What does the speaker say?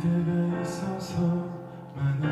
그대가 있어서 많은